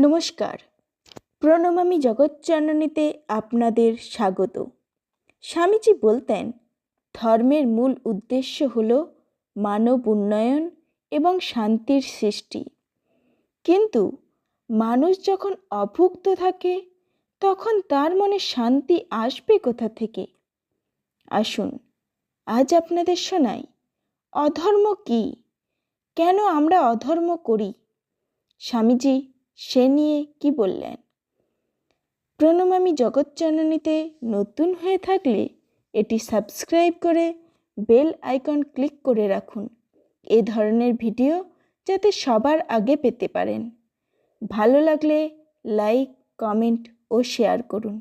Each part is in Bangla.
নমস্কার। প্রণমামী জগৎজননীতে আপনাদের স্বাগত। স্বামীজি বলতেন, ধর্মের মূল উদ্দেশ্য হল মানব উন্নয়ন এবং শান্তির সৃষ্টি। কিন্তু মানুষ যখন অভুক্ত থাকে, তখন তার মনে শান্তি আসবে কোথা থেকে? আসুন, আজ আপনাদের শোনাই, অধর্ম কী? কেন আমরা অধর্ম করি? স্বামীজি সে নিয়ে কি বললেন? প্রণমামী জগৎজননীতে নতুন হয়ে থাকলে এটি সাবস্ক্রাইব করে বেল আইকন ক্লিক করে রাখুন। এ ধরনের ভিডিও যাতে সবার আগে পেতে পারেন। ভালো লাগলে লাইক কমেন্ট ও শেয়ার করুন।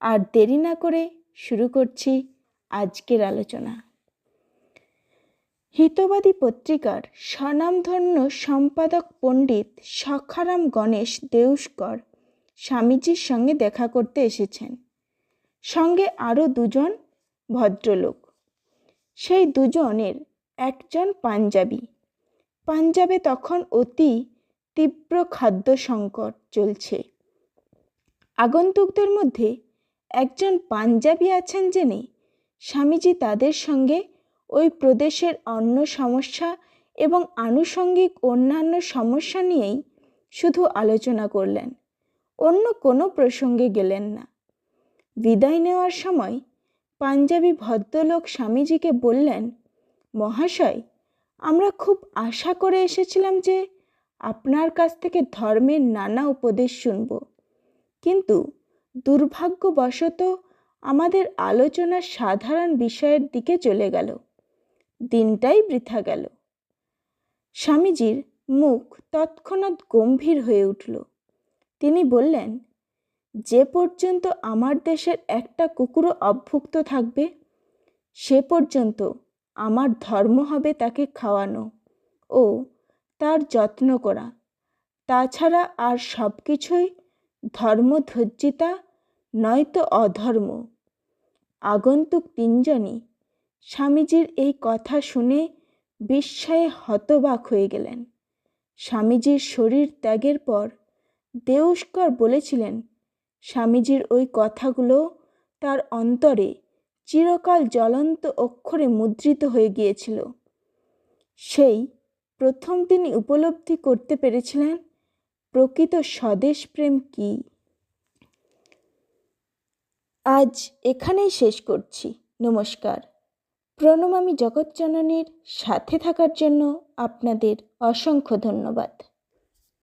আর দেরি না করে শুরু করছি আজকের আলোচনা। হিতবাদী পত্রিকার স্বনামধন্য সম্পাদক পণ্ডিত সখারাম গণেশ দেউস্কর স্বামীজির সঙ্গে দেখা করতে এসেছেন। সঙ্গে আরও দুজন ভদ্রলোক। সেই দুজনের একজন পাঞ্জাবি। পাঞ্জাবে তখন অতি তীব্র খাদ্য সংকট চলছে। আগন্তুকদের মধ্যে একজন পাঞ্জাবি আছেন জেনে স্বামীজি তাদের সঙ্গে ওই প্রদেশের অন্য সমস্যা এবং আনুষঙ্গিক অন্যান্য সমস্যা নিয়েই শুধু আলোচনা করলেন। অন্য কোনো প্রসঙ্গে গেলেন না। বিদায় নেওয়ার সময় পাঞ্জাবি ভদ্রলোক স্বামীজিকে বললেন, মহাশয়, আমরা খুব আশা করে এসেছিলাম যে আপনার কাছ থেকে ধর্মের নানা উপদেশ শুনব। কিন্তু দুর্ভাগ্যবশত আমাদের আলোচনা সাধারণ বিষয়ের দিকে চলে গেল। দিনটাই বৃথা গেল। স্বামীজির মুখ তৎক্ষণাৎ গম্ভীর হয়ে উঠল। তিনি বললেন, যে পর্যন্ত আমার দেশের একটা কুকুরও অভুক্ত থাকবে, সে পর্যন্ত আমার ধর্ম হবে তাকে খাওয়ানো ও তার যত্ন করা। তাছাড়া আর সব কিছুই ধর্মধর্জিতা নয়তো অধর্ম। আগন্তুক তিনজনই স্বামীজির এই কথা শুনে বিস্ময়ে হতবাক হয়ে গেলেন। স্বামীজির শরীর ত্যাগের পর দেউস্কর বলেছিলেন, স্বামীজির ওই কথাগুলো তার অন্তরে চিরকাল জ্বলন্ত অক্ষরে মুদ্রিত হয়ে গিয়েছিল। সেই প্রথম তিনি উপলব্ধি করতে পেরেছিলেন, প্রকৃত স্বদেশ প্রেম কী? আজ এখানেই শেষ করছি। নমস্কার। প্রণমামী জগৎজননীর সাথে থাকার জন্য আপনাদের অসংখ্য ধন্যবাদ।